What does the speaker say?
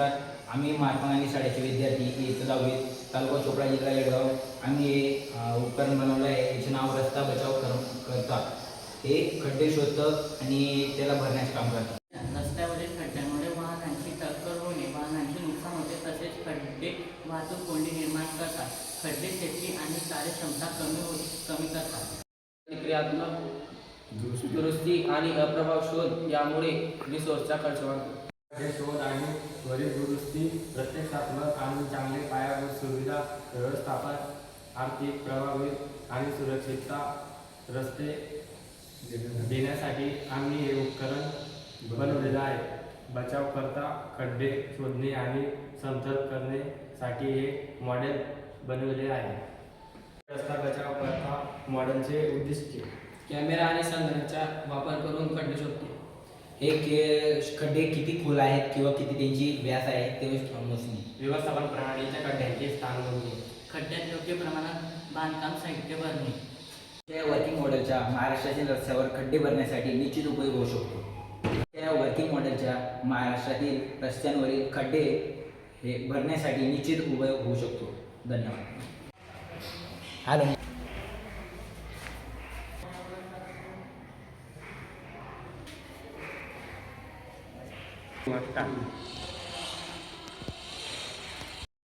नमस्कार आम्ही महात्मा शाळेचे विद्यार्थी इथं दहावीत तालुका चोपडा जिल्हा येडगाव. आम्ही हे उपकरण बनवलं आहे. याचे नाव रस्ता बचाव कर करता. हे खड्डे शोधतं आणि त्याला भरण्याचे काम करतं. रस्त्यावरील खड्ड्यांमुळे वाहनांची टक्कर होणे वाहनांचे नुकसान होते तसेच खड्डे वाहतूक कोंडी निर्माण करतात. खड्डे शेती आणि कार्यक्षमता कमी हो कमी करतात. क्रियात्मक दुरुस्ती आणि अप्रभाव शोध यामुळे रिसोर्सचा खर्च वाढतो हे शोध आणि त्वरित दुरुस्ती प्रत्यक्षात्मक आणि चांगले पायाभूत सुविधा व्यवस्थापन आर्थिक प्रभावी आणि सुरक्षितता रस्ते देण्यासाठी आम्ही हे उपकरण बनवलेलं आहे. बचाव करता खड्डे शोधणे आणि समतल करण्यासाठी हे मॉडेल बनवले आहे. रस्ता बचाव करता मॉडेलचे उद्दिष्ट कॅमेरा आणि संगणकाचा वापर करून खड्डे शोधतो. हे के खड्डे किती खोल आहेत किंवा किती त्यांची व्यास आहे ते मोजणे व्यवस्थापन प्रणालीच्या खड्ड्यांचे स्थान नोंदणी खड्ड्यात योग्य प्रमाणात बांधकाम साहित्य भरणे. त्या वर्किंग मॉडेलच्या महाराष्ट्रातील रस्त्यावर खड्डे भरण्यासाठी निश्चित उपयोग होऊ शकतो. त्या वर्किंग मॉडेलच्या महाराष्ट्रातील रस्त्यांवरील खड्डे हे भरण्यासाठी निश्चित उपयोग होऊ शकतो. धन्यवाद. हॅलो नमस्कार